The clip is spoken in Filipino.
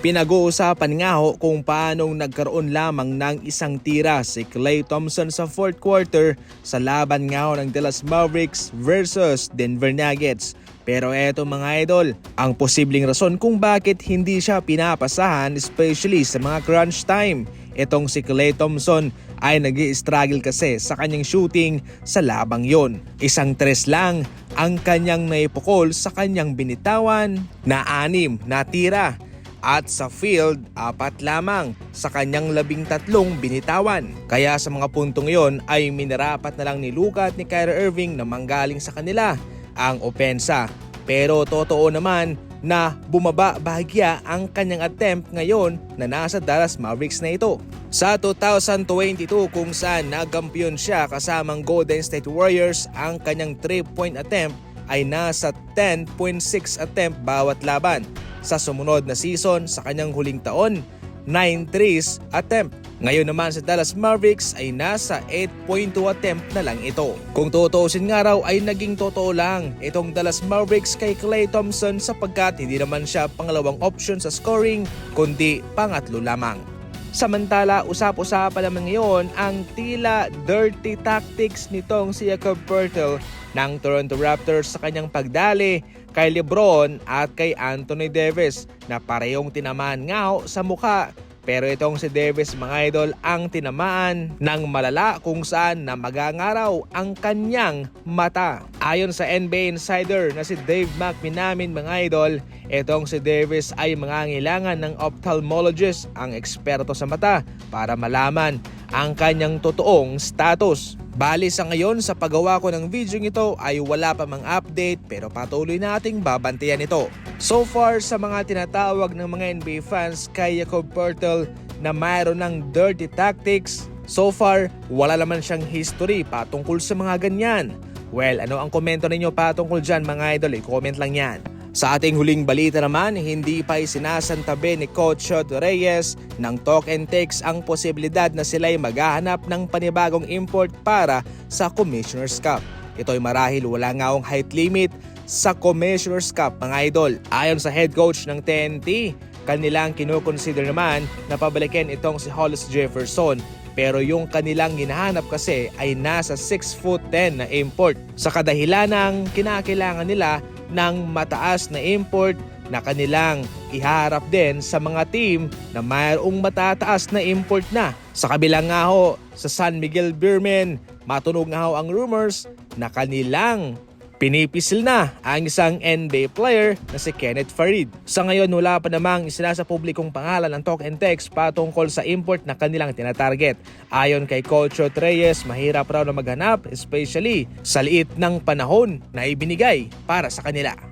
Pinag-uusapan nga ho kung paanong nagkaroon lamang ng isang tira si Klay Thompson sa fourth quarter sa laban nga ho ng Dallas Mavericks versus Denver Nuggets. Pero eto mga idol, ang posibleng rason kung bakit hindi siya pinapasahan especially sa mga crunch time. Itong si Klay Thompson ay nag struggle kasi sa kanyang shooting sa labang yon. Isang tres lang ang kanyang naipukol sa kanyang binitawan na anim na tira at sa field, apat lamang sa kanyang labing tatlong binitawan. Kaya sa mga puntong yon ay minarapat na lang ni Luka at ni Kyrie Irving na manggaling sa kanila ang opensa. Pero totoo naman na bumaba bahagya ang kanyang attempt ngayon na nasa Dallas Mavericks na ito. Sa 2022 kung saan nagampiyon siya kasamang Golden State Warriors, ang kanyang 3-point attempt ay nasa 10.6 attempt bawat laban. Sa sumunod na season sa kanyang huling taon, 9 threes attempt. Ngayon naman sa Dallas Mavericks ay nasa 8.2 attempt na lang ito. Kung tutuusin nga raw ay naging totoo lang itong Dallas Mavericks kay Klay Thompson sapagkat hindi naman siya pangalawang option sa scoring kundi pangatlo lamang. Samantala, usap-usapan naman ngayon ang tila dirty tactics nitong si Jacob Pertl ng Toronto Raptors sa kanyang pagdali kay Lebron at kay Anthony Davis na parehong tinamaan nga ho sa mukha. Pero itong si Davis mga idol ang tinamaan ng malala kung saan na magangaraw ang kanyang mata. Ayon sa NBA Insider na si Dave McMenamin mga idol, itong si Davis ay mangangailangan ng ophthalmologist ang eksperto sa mata para malaman ang kanyang totoong status. Bali sa ngayon sa paggawa ko ng video ito ay wala pa mang update pero patuloy nating babantayan ito. So far sa mga tinatawag ng mga NBA fans kay Jacob Pertl na mayroon ng dirty tactics, so far wala naman siyang history patungkol sa mga ganyan. Well, ano ang komento ninyo patungkol dyan mga idol? I-comment lang yan. Sa ating huling balita naman, hindi pa isinasantabi ni Coach Shot Reyes ng talk and takes ang posibilidad na sila'y maghahanap ng panibagong import para sa Commissioner's Cup. Ito'y marahil wala nga akong height limit sa Commissioner's Cup mga idol. Ayon sa head coach ng TNT, kanilang kinukonsider naman na pabalikin itong si Hollis Jefferson pero yung kanilang hinahanap kasi ay nasa 6 foot 10 na import. Sa kadahilan ng kinakailangan nila ng mataas na import na kanilang iharap din sa mga team na mayroong matataas na import na. Sa kabilang nga ho, sa San Miguel Beermen, matunog nga ho ang rumors na kanilang Pinipisil na ang isang NBA player na si Kenneth Farid. Sa ngayon wala pa namang isinasa publikong pangalan ng talk and text patungkol sa import na kanilang tinatarget. Ayon kay Coach Reyes, mahirap raw na maghanap especially sa liit ng panahon na ibinigay para sa kanila.